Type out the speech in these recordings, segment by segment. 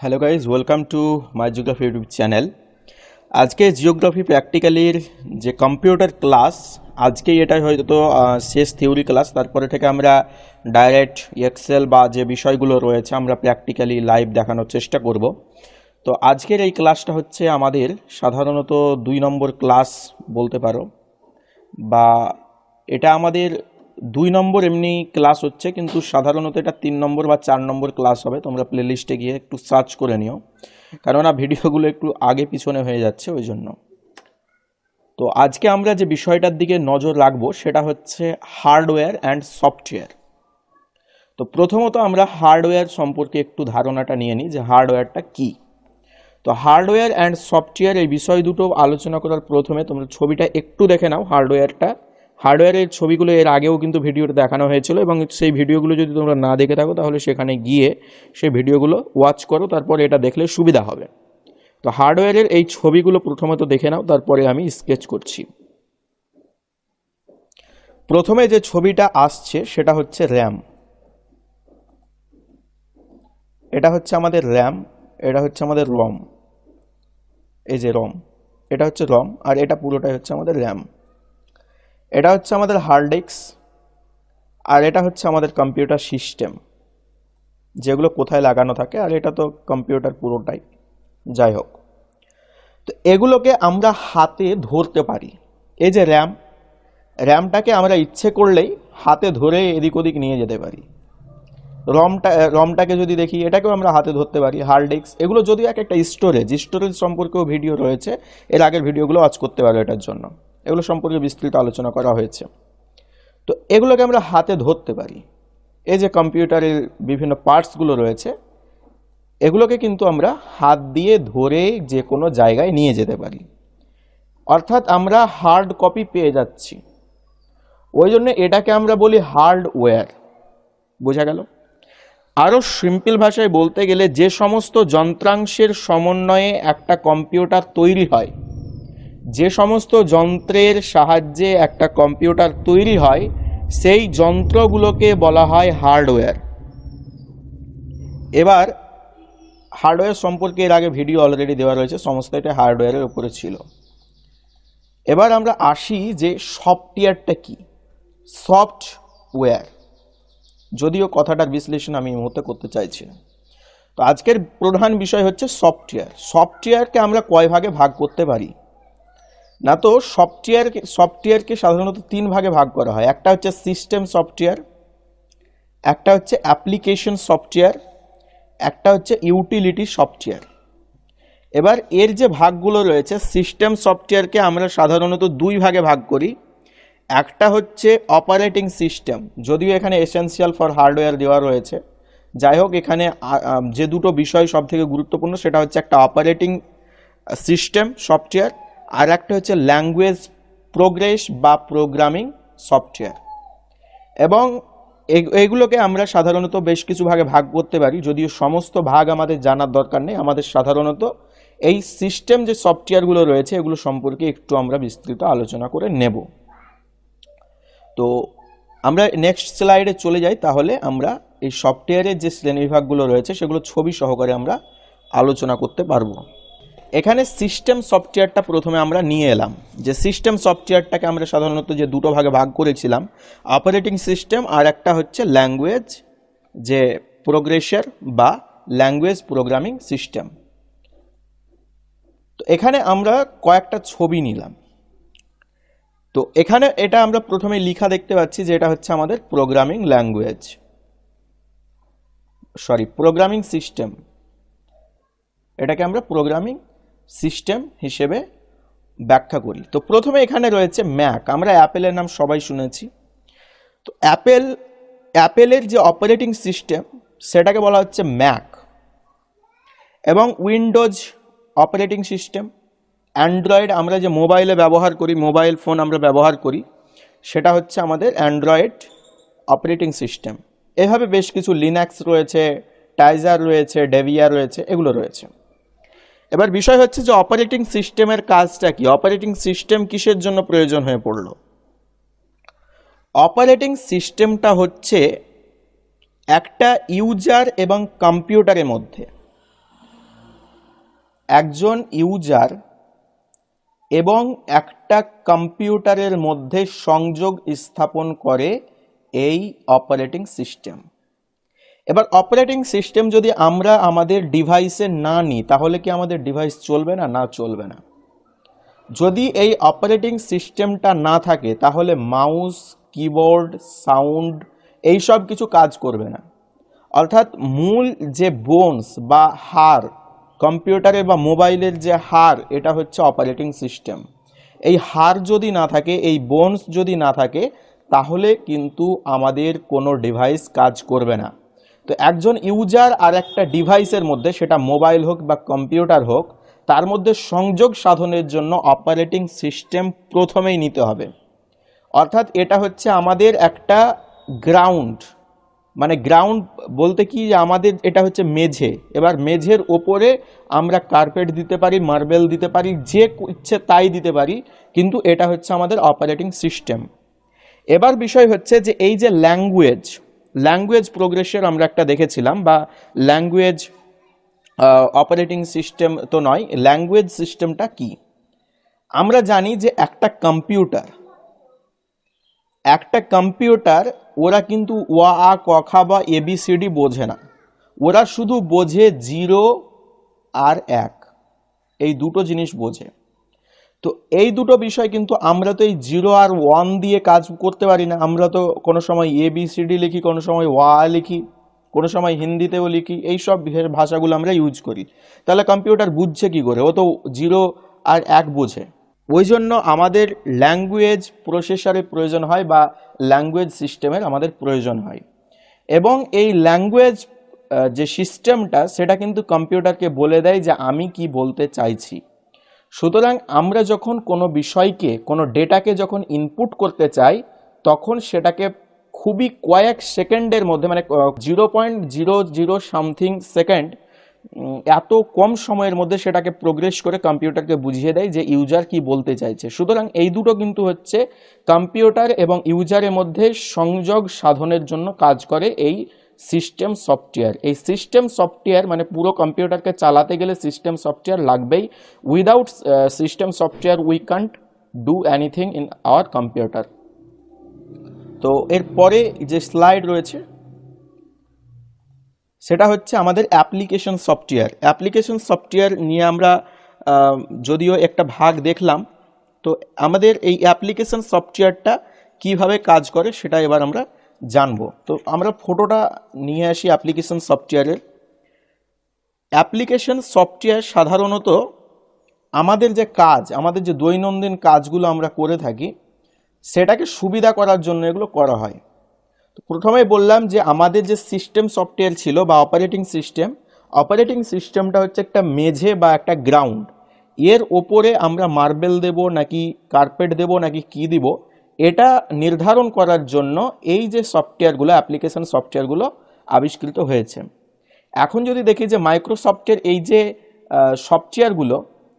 Hello guys welcome to my geography YouTube channel আজকে geography প্র্যাকটিক্যালির যে কম্পিউটার ক্লাস আজকেই এটা হয়তো আহ, শেষ থিওরি ক্লাস তারপরে থেকে আমরা ডাইরেক্ট এক্সেল বা যে বিষয়গুলো রয়েছে আমরা প্র্যাকটিক্যালি লাইভ দেখানোর চেষ্টা করব। তো আজকের এই ক্লাসটা হচ্ছে আমাদের সাধারণত দুই নম্বর ক্লাস বলতে পারো বা এটা আমাদের দুই নম্বর এমনি ক্লাস হচ্ছে, কিন্তু সাধারণত এটা তিন নম্বর বা চার নম্বর ক্লাস হবে। তোমরা প্লেলিস্টে গিয়ে একটু সার্চ করে নিও। কেননা ভিডিওগুলো একটু আগে পিছনে হয়ে যাচ্ছে ওই জন্য। তো আজকে আমরা যে বিষয়টার দিকে নজর রাখব, সেটা হচ্ছে হার্ডওয়্যার অ্যান্ড সফটওয়্যার তো প্রথমত আমরা হার্ডওয়্যার সম্পর্কে একটু ধারণাটা নিয়ে নিই যে হার্ডওয়্যারটা কী। তো হার্ডওয়্যার অ্যান্ড সফটওয়্যার এই বিষয় দুটো আলোচনা করার প্রথমে তোমরা ছবিটা একটু দেখে নাও হার্ডওয়্যারটা হার্ডওয়্যারের ছবিগুলো এর আগেও কিন্তু ভিডিওতে দেখানো হয়েছিল এবং সেই ভিডিওগুলো যদি তোমরা না দেখে থাকো, তাহলে সেখানে গিয়ে সেই ভিডিওগুলো ওয়াচ করো, তারপর এটা দেখলে সুবিধা হবে। তো হার্ডওয়্যারের এই ছবিগুলো প্রথমত দেখে নাও, তারপরে আমি স্কেচ করছি। প্রথমে যে ছবিটা আসছে, সেটা হচ্ছে র্যাম এটা হচ্ছে আমাদের র্যাম এটা হচ্ছে আমাদের রম এই যে রম এটা হচ্ছে রম আর এটা পুরোটাই হচ্ছে আমাদের র্যাম এটা হচ্ছে আমাদের হার্ড ডিস্ক আর এটা হচ্ছে আমাদের কম্পিউটার সিস্টেম যেগুলো কোথায় লাগানো থাকে, আর এটা তো কম্পিউটার পুরোটাই। যাই হোক, তো এগুলোকে আমরা হাতে ধরতে পারি। এই যে র্যাম র্যামটাকে আমরা ইচ্ছে করলেই হাতে ধরে এদিক ওদিক নিয়ে যেতে পারি। রমটা রমটাকে যদি দেখি, এটাকেও আমরা হাতে ধরতে পারি হার্ড ডিস্ক এগুলো যদিও এক একটা স্টোরেজ স্টোরেজ সম্পর্কেও ভিডিও রয়েছে, এর আগের ভিডিওগুলো ওয়াচ করতে পারো এটার জন্য। এগুলো সম্পর্কে বিস্তৃত আলোচনা করা হয়েছে। তো এগুলোকে আমরা হাতে ধরতে পারি। এই যে কম্পিউটারের বিভিন্ন পার্টসগুলো রয়েছে, এগুলোকে কিন্তু আমরা হাত দিয়ে ধরে যে কোনো জায়গায় নিয়ে যেতে পারি। অর্থাৎ আমরা হার্ড কপি পেয়ে যাচ্ছি। ওই জন্য এটাকে আমরা বলি হার্ডওয়্যার। বোঝা গেল? আরও সিম্পল ভাষায় বলতে গেলে যে সমস্ত যন্ত্রাংশের সমন্বয়ে একটা কম্পিউটার তৈরি হয় যে সমস্ত যন্ত্রের সাহায্যে একটা কম্পিউটার তৈরি হয়, সেই যন্ত্রগুলোকে বলা হয় হার্ডওয়্যার। এবার, হার্ডওয়্যার সম্পর্কে এর আগে ভিডিও অলরেডি দেওয়া রয়েছে, সমস্ত এটা হার্ডওয়্যারের উপরে ছিল। এবার আমরা আসি যে সফটওয়্যারটা কি? সফটওয়্যার। যদিও কথাটার বিশ্লেষণ আমি এই মুহূর্তে করতে চাইছি না। তো আজকের প্রধান বিষয় হচ্ছে সফটওয়্যার। সফটওয়্যারকে আমরা কয় ভাগে ভাগ করতে পারি? না তো সফটওয়্যার সফটওয়্যারকে সাধারণত তিন ভাগে ভাগ করা হয়। একটা হচ্ছে সিস্টেম সফটওয়্যার একটা হচ্ছে অ্যাপ্লিকেশন সফটওয়্যার একটা হচ্ছে ইউটিলিটি সফটওয়্যার এবার এর যে ভাগগুলো রয়েছে সিস্টেম সফটওয়্যারকে আমরা সাধারণত দুই ভাগে ভাগ করি। একটা হচ্ছে অপারেটিং সিস্টেম যদিও এখানে এসেনশিয়াল ফর হার্ডওয়্যার দেওয়া রয়েছে। যাই হোক, এখানে যে দুটো বিষয় সব থেকে গুরুত্বপূর্ণ, সেটা হচ্ছে একটা অপারেটিং সিস্টেম সফটওয়্যার আর একটা হচ্ছে ল্যাঙ্গুয়েজ প্রোগ্রেস বা প্রোগ্রামিং সফটওয়্যার এবং এগুলোকে আমরা সাধারণত বেশ কিছু ভাগে ভাগ করতে পারি, যদিও সমস্ত ভাগ আমাদের জানার দরকার নেই। আমাদের সাধারণত এই সিস্টেম যে সফটওয়্যারগুলো রয়েছে, এগুলো সম্পর্কে একটু আমরা বিস্তৃত আলোচনা করে নেব। তো আমরা নেক্সট স্লাইডে চলে যাই, তাহলে আমরা এই সফটওয়্যারের যে শ্রেণীবিভাগগুলো রয়েছে, সেগুলো ছবি সহকারে আমরা আলোচনা করতে পারব। এখানে সিস্টেম সফটওয়্যারটা প্রথমে আমরা নিয়ে এলাম। যে সিস্টেম সফটওয়্যারটাকে আমরা সাধারণত যে দুটো ভাগে ভাগ করেছিলাম অপারেটিং সিস্টেম আর একটা হচ্ছে ল্যাঙ্গুয়েজ যে প্রোগ্রেসর বা ল্যাঙ্গুয়েজ প্রোগ্রামিং সিস্টেম তো এখানে আমরা কয়েকটা ছবি নিলাম। তো এখানে এটা আমরা প্রথমে লিখা দেখতে পাচ্ছি যে এটা হচ্ছে আমাদের programming language sorry programming system এটাকে আমরা প্রোগ্রামিং সিস্টেম হিসেবে ব্যাখ্যা করি। তো প্রথমে এখানে রয়েছে ম্যাক। আমরা অ্যাপেলের নাম সবাই শুনেছি। তো অ্যাপেল, অ্যাপেলের যে অপারেটিং সিস্টেম, সেটাকে বলা হচ্ছে ম্যাক। এবং উইন্ডোজ অপারেটিং সিস্টেম, অ্যান্ড্রয়েড আমরা যে মোবাইলে ব্যবহার করি, মোবাইল ফোন আমরা ব্যবহার করি, সেটা হচ্ছে আমাদের অ্যান্ড্রয়েড অপারেটিং সিস্টেম। এভাবে বেশ কিছু লিনাক্স রয়েছে, টাইজার রয়েছে, ডেভিয়া রয়েছে, এগুলো রয়েছে। এবার বিষয় হচ্ছে যে অপারেটিং সিস্টেমের কাজটা কি? অপারেটিং সিস্টেম কিসের জন্য প্রয়োজন হয়ে পড়ল? অপারেটিং সিস্টেমটা হচ্ছে একটা ইউজার এবং কম্পিউটারের মধ্যে। একজন ইউজার এবং একটা কম্পিউটারের মধ্যে সংযোগ স্থাপন করে এই অপারেটিং সিস্টেম এবার অপারেটিং সিস্টেম যদি আমরা আমাদের ডিভাইসে না নিই, তাহলে কি আমাদের ডিভাইস চলবে না না চলবে না? যদি এই অপারেটিং সিস্টেমটা না থাকে, তাহলে মাউস কিবোর্ড সাউন্ড এই সব কিছু কাজ করবে না। অর্থাৎ মূল যে বোনস বা হার কম্পিউটারের বা মোবাইলের যে হার এটা হচ্ছে অপারেটিং সিস্টেম এই হার যদি না থাকে, এই বোনস যদি না থাকে, তাহলে কিন্তু আমাদের কোনো ডিভাইস কাজ করবে না। তো একজন ইউজার আর একটা ডিভাইসের মধ্যে, সেটা মোবাইল হোক বা কম্পিউটার হোক, তার মধ্যে সংযোগ সাধনের জন্য অপারেটিং সিস্টেম প্রথমেই নিতে হবে। অর্থাৎ এটা হচ্ছে আমাদের একটা গ্রাউন্ড। মানে গ্রাউন্ড বলতে কি? যে আমাদের এটা হচ্ছে মেঝে। এবার মেঝের ওপরে আমরা কার্পেট দিতে পারি, মার্বেল দিতে পারি, যে ইচ্ছে তাই দিতে পারি, কিন্তু এটা হচ্ছে আমাদের অপারেটিং সিস্টেম। এবার বিষয় হচ্ছে যে এই যে ল্যাঙ্গুয়েজ ল্যাঙ্গুয়েজ প্রোগ্রেসের আমরা একটা দেখেছিলাম, বা ল্যাঙ্গুয়েজ অপারেটিং সিস্টেম তো নয় ল্যাঙ্গুয়েজ সিস্টেমটা কি? আমরা জানি যে একটা কম্পিউটার একটা কম্পিউটার ওরা কিন্তু ওয়া আ কখা বা এবিসিডি বোঝে না। ওরা শুধু বোঝে জিরো আর এক। এই দুটো জিনিস বোঝে। তো এই দুটো বিষয় কিন্তু আমরা তো এই জিরো আর ওয়ান দিয়ে কাজ করতে পারি না। আমরা তো কোনো সময় এ বি সি ডি লিখি, কোনো সময় ওয়া লিখি, কোনো সময় হিন্দিতেও লিখি, এই সব ভাষাগুলো আমরা ইউজ করি। তাহলে কম্পিউটার বুঝছে কি করে? ও তো জিরো আর এক বোঝে। ওই জন্য আমাদের ল্যাঙ্গুয়েজ প্রসেসরের প্রয়োজন হয় বা ল্যাঙ্গুয়েজ সিস্টেমের আমাদের প্রয়োজন হয়। এবং এই ল্যাঙ্গুয়েজ যে সিস্টেমটা সেটা কিন্তু কম্পিউটারকে বলে দেয় যে আমি কি বলতে চাইছি। সুতরাং আমরা যখন কোনো বিষয়কে, কোনো ডেটাকে যখন ইনপুট করতে চাই, তখন সেটাকে খুবই কয়েক সেকেন্ডের মধ্যে মানে zero point zero zero something second এত কম সময়ের মধ্যে সেটাকে প্রোগ্রেস করে কম্পিউটারকে বুঝিয়ে দেয় যে ইউজার কি বলতে চাইছে। সুতরাং এই দুটো কিন্তু হচ্ছে কম্পিউটার এবং ইউজারের মধ্যে সংযোগ সাধনের জন্য কাজ করে এই সিস্টেম সফটওয়্যার এই সিস্টেম সফটওয়্যার মানে পুরো কম্পিউটারকে চালাতে গেলে সিস্টেম সফটওয়্যার লাগবেই। Without system software we can't do anything in our computer তো এরপরে যে স্লাইড রয়েছে, সেটা হচ্ছে আমাদের অ্যাপ্লিকেশন সফটওয়্যার অ্যাপ্লিকেশন সফটওয়্যার নিয়ে আমরা যদিও একটা ভাগ দেখলাম, তো আমাদের এই অ্যাপ্লিকেশন সফটওয়্যারটা কীভাবে কাজ করে সেটা এবার আমরা জানব। তো আমরা ফটোটা নিয়ে আসি অ্যাপ্লিকেশন সফটওয়্যারের অ্যাপ্লিকেশন সফটওয়্যার সাধারণত আমাদের যে কাজ, আমাদের যে দৈনন্দিন কাজগুলো আমরা করে থাকি, সেটাকে সুবিধা করার জন্য এগুলো করা হয়। তো প্রথমেই বললাম যে আমাদের যে সিস্টেম সফটওয়্যার ছিল বা অপারেটিং সিস্টেম অপারেটিং সিস্টেমটা হচ্ছে একটা মেঝে বা একটা গ্রাউন্ড এর ওপরে আমরা মার্বেল দেব নাকি কার্পেট দেব নাকি কি দিব এটা নির্ধারণ করার জন্য এই যে সফটওয়্যারগুলো অ্যাপ্লিকেশন সফটওয়্যারগুলো আবিষ্কৃত হয়েছে। এখন যদি দেখি যে মাইক্রোসফটের এই যে সফটওয়্যারগুলো,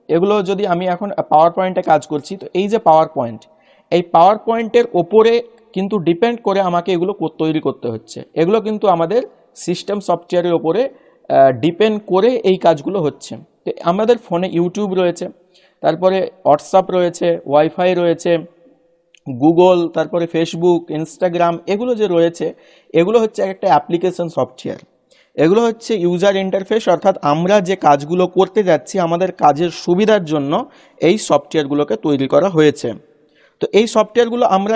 এগুলো যদি আমি এখন পাওয়ার পয়েন্টে কাজ করছি, তো এই যে পাওয়ার পয়েন্ট এই পাওয়ার পয়েন্টের ওপরে কিন্তু ডিপেন্ড করে আমাকে এগুলো তৈরি করতে হচ্ছে। এগুলো কিন্তু আমাদের সিস্টেম সফটওয়্যারের ওপরে ডিপেন্ড করে এই কাজগুলো হচ্ছে। আমাদের ফোনে ইউটিউব রয়েছে, তারপরে হোয়াটসঅ্যাপ রয়েছে ওয়াইফাই রয়েছে গুগল তারপরে ফেসবুক ইনস্টাগ্রাম এগুলো যে রয়েছে, এগুলো হচ্ছে একটা অ্যাপ্লিকেশন সফটওয়্যার এগুলো হচ্ছে ইউজার ইন্টারফেস অর্থাৎ আমরা যে কাজগুলো করতে যাচ্ছি, আমাদের কাজের সুবিধার জন্য এই সফটওয়্যারগুলোকে তৈরি করা হয়েছে। তো এই সফটওয়্যারগুলো আমরা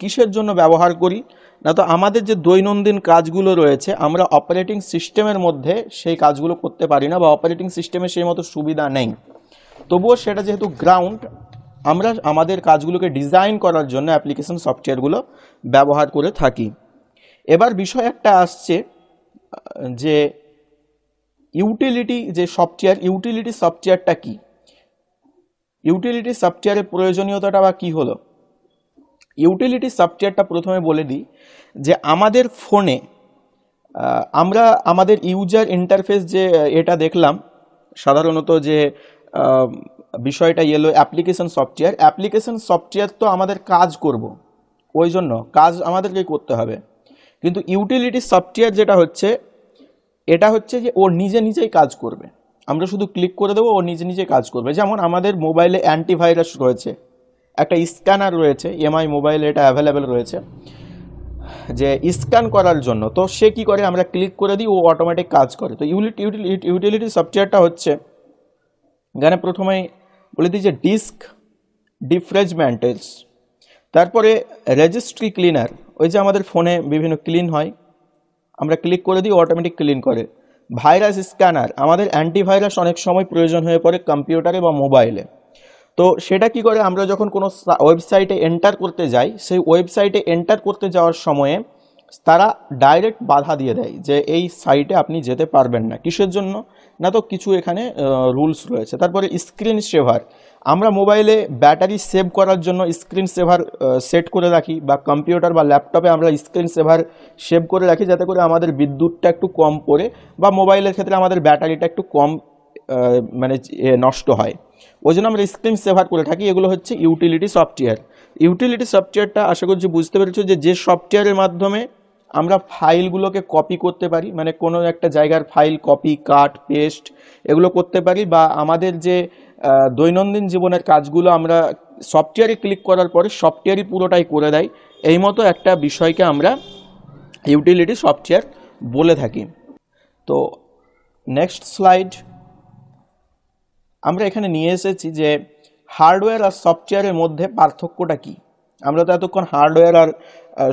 কিসের জন্য ব্যবহার করি? না তো আমাদের যে দৈনন্দিন কাজগুলো রয়েছে, আমরা অপারেটিং সিস্টেমের মধ্যে সেই কাজগুলো করতে পারি না বা অপারেটিং সিস্টেমে সেই মতো সুবিধা নেই। তবুও সেটা যেহেতু গ্রাউন্ড আমরা আমাদের কাজগুলোকে ডিজাইন করার জন্য অ্যাপ্লিকেশন সফটওয়্যারগুলো ব্যবহার করে থাকি। এবার বিষয় একটা আসছে, যে ইউটিলিটি যে সফটওয়্যার ইউটিলিটি সফটওয়্যারটা কি? ইউটিলিটি সফটওয়্যারের প্রয়োজনীয়তাটা বা কী হলো? ইউটিলিটি সফটওয়্যারটা প্রথমে বলে দিই, যে আমাদের ফোনে আমরা আমাদের ইউজার ইন্টারফেস যে এটা দেখলাম, সাধারণত যে বিষয়টা এলো অ্যাপ্লিকেশন সফটওয়্যার অ্যাপ্লিকেশন সফটওয়্যার তো আমাদের কাজ করব। ওই জন্য কাজ আমাদেরকে করতে হবে। কিন্তু ইউটিলিটি সফটওয়্যার যেটা হচ্ছে, এটা হচ্ছে যে ও নিজে নিজেই কাজ করবে। আমরা শুধু ক্লিক করে দেবো, ও নিজে নিজে কাজ করবে। যেমন আমাদের মোবাইলে অ্যান্টিভাইরাস রয়েছে। একটা স্ক্যানার রয়েছে এমআই মোবাইলে এটা অ্যাভেলেবেল রয়েছে। যে স্ক্যান করার জন্য, তো সে কি করে? আমরা ক্লিক করে দিই, ও অটোমেটিক কাজ করে। তো ইউটিলিটি সফটওয়্যারটা হচ্ছে, এখানে প্রথমেই বলে যে ডিস্ক ডিফ্রেজমেন্টেলস। তারপরে রেজিস্ট্রি ক্লিনার, ওই যে আমাদের ফোনে বিভিন্ন ক্লিন হয়, আমরা ক্লিক করে দিই, অটোমেটিক ক্লিন করে। ভাইরাস স্ক্যানার, আমাদের অ্যান্টিভাইরাস অনেক সময় প্রয়োজন হয়ে পড়ে কম্পিউটারে বা মোবাইলে। তো সেটা কি করে, আমরা যখন কোনো ওয়েবসাইটে এন্টার করতে যাই, সেই ওয়েবসাইটে এন্টার করতে যাওয়ার সময়ে তারা ডাইরেক্ট বাধা দিয়ে দেয় যে এই সাইটে আপনি যেতে পারবেন না। কিসের জন্য? না তো কিছু এখানে রুলস রয়েছে। তারপরে স্ক্রিন সেভার আমরা মোবাইলে ব্যাটারি সেভ করার জন্য স্ক্রিন সেভার সেট করে রাখি বা কম্পিউটার বা ল্যাপটপে আমরা স্ক্রিন সেভার সেভ করে রাখি যাতে করে আমাদের বিদ্যুৎটা একটু কম পড়ে বা মোবাইলের ক্ষেত্রে আমাদের ব্যাটারিটা একটু কম মানে নষ্ট হয়। ওই জন্য আমরা স্ক্রিন সেভার করে থাকি। এগুলো হচ্ছে ইউটিলিটি সফটওয়্যার ইউটিলিটি সফটওয়্যারটা আশা করছি বুঝতে পেরেছ যে যে সফটওয়্যারের মাধ্যমে আমরা ফাইলগুলোকে কপি করতে পারি মানে কোনো একটা জায়গার ফাইল কপি কাট পেস্ট এগুলো করতে পারি বা আমাদের যে দৈনন্দিন জীবনের কাজগুলো আমরা সফটওয়্যারে ক্লিক করার পরে সফটওয়্যারই পুরোটাই করে দেয়, এই মতো একটা বিষয়কে আমরা ইউটিলিটি সফটওয়্যার বলে থাকি। তো নেক্সট স্লাইড আমরা এখানে নিয়ে এসেছি যে হার্ডওয়্যার আর সফটওয়্যারের মধ্যে পার্থক্যটা কি? আমরা তো এতক্ষণ হার্ডওয়্যার আর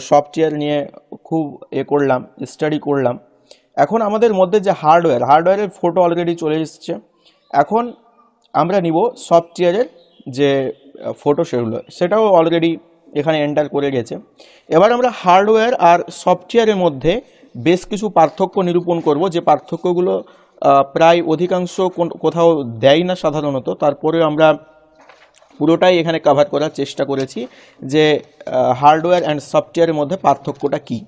সফটওয়্যার নিয়ে খুব এ করলাম স্টাডি করলাম। এখন আমাদের মধ্যে যে হার্ডওয়্যার হার্ডওয়্যারের ফটো অলরেডি চলে এসছে। এখন আমরা নিব সফটওয়্যারের যে ফটো সেগুলো সেটাও অলরেডি এখানে এন্টার করে গেছে। এবার আমরা হার্ডওয়্যার আর সফটওয়্যারের মধ্যে বেশ কিছু পার্থক্য নিরূপণ করব, যে পার্থক্যগুলো প্রায় অধিকাংশ কোথাও দেয় না সাধারণত। তারপরে আমরা পুরোটাই এখানে কভার করার চেষ্টা করেছি যে হার্ডওয়্যার অ্যান্ড সফটওয়্যারের মধ্যে পার্থক্যটা কি।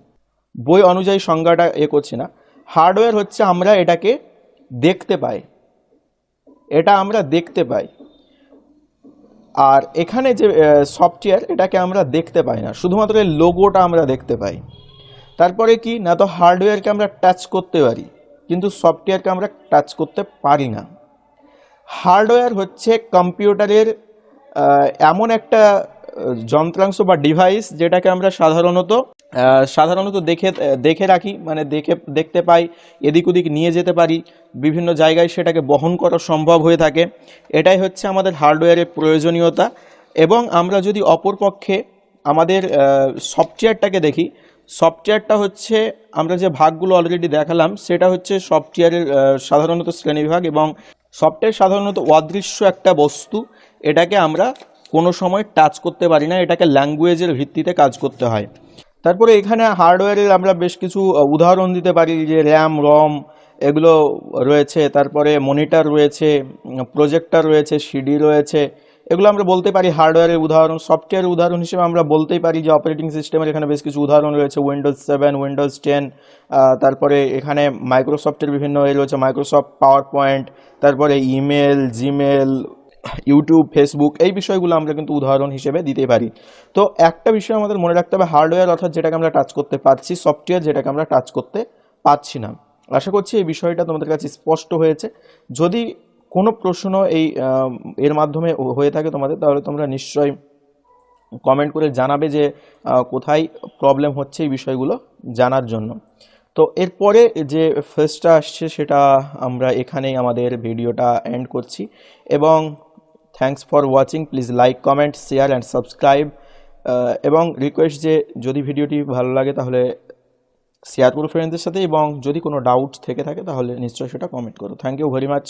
বই অনুযায়ী সংজ্ঞাটা এ করছি না। হার্ডওয়্যার হচ্ছে আমরা এটাকে দেখতে পাই। এটা আমরা দেখতে পাই। আর এখানে যে সফটওয়্যার এটাকে আমরা দেখতে পাই না। শুধুমাত্র এর লোগোটা আমরা দেখতে পাই। তারপরে কি? না তো হার্ডওয়্যারকে আমরা টাচ করতে পারি, কিন্তু সফটওয়্যারকে আমরা টাচ করতে পারি না। হার্ডওয়্যার হচ্ছে কম্পিউটারের এমন একটা যন্ত্রাংশ বা ডিভাইস যেটাকে আমরা সাধারণত সাধারণত দেখে দেখে রাখি মানে দেখে, দেখতে পাই, এদিক ওদিক নিয়ে যেতে পারি, বিভিন্ন জায়গায় সেটাকে বহন করা সম্ভব হয়ে থাকে। এটাই হচ্ছে আমাদের হার্ডওয়্যারের প্রয়োজনীয়তা। এবং আমরা যদি অপরপক্ষে আমাদের সফটওয়্যারটাকে দেখি সফটওয়্যারটা হচ্ছে, আমরা যে ভাগগুলো অলরেডি দেখালাম, সেটা হচ্ছে সফটওয়্যারের সাধারণত শ্রেণীবিভাগ এবং সফটওয়্যার সাধারণত অদৃশ্য একটা বস্তু। এটাকে আমরা কোনো সময় টাচ করতে পারি না, এটাকে ল্যাঙ্গুয়েজের ভিত্তিতে কাজ করতে হয়। তারপরে এখানে হার্ডওয়্যারের আমরা বেশ কিছু উদাহরণ দিতে পারি যে র্যাম রম এগুলো রয়েছে। তারপরে মনিটর রয়েছে প্রজেক্টর রয়েছে সিডি রয়েছে। এগুলো আমরা বলতে পারি হার্ডওয়্যারের উদাহরণ, সফটওয়্যারের উদাহরণ হিসেবে আমরা বলতেই পারি যে অপারেটিং সিস্টেমের এখানে বেশ কিছু উদাহরণ রয়েছে উইন্ডোজ সেভেন উইন্ডোজ টেন তারপরে এখানে মাইক্রোসফটের বিভিন্ন এ রয়েছে মাইক্রোসফট পাওয়ার পয়েন্ট তারপরে ইমেল জিমেল ইউটিউব ফেসবুক এই বিষয়গুলো আমরা কিন্তু উদাহরণ হিসেবে দিতে পারি। তো একটা বিষয় আমাদের মনে রাখতে হবে, হার্ডওয়্যার অর্থাৎ যেটাকে আমরা টাচ করতে পারছি, সফটওয়্যার যেটাকে আমরা টাচ করতে পারছি না। আশা করছি এই বিষয়টা তোমাদের কাছে স্পষ্ট হয়েছে। যদি কোনো প্রশ্ন এই এর মাধ্যমে হয়ে থাকে তোমাদের, তাহলে তোমরা নিশ্চয়ই কমেন্ট করে জানাবে যে কোথায় প্রবলেম হচ্ছে এই বিষয়গুলো জানার জন্য। তো এরপরে যে ফেসটা আসছে সেটা আমরা এখানেই আমাদের ভিডিওটা এন্ড করছি। এবং thanks for watching please like comment share and subscribe এবং রিকোয়েস্ট যে যদি ভিডিওটি ভালো লাগে তাহলে শেয়ার করো ফ্রেন্ডদের সাথে এবং যদি কোনো ডাউট থেকে থাকে তাহলে নিশ্চয়ই সেটা কমেন্ট করো। Thank you very much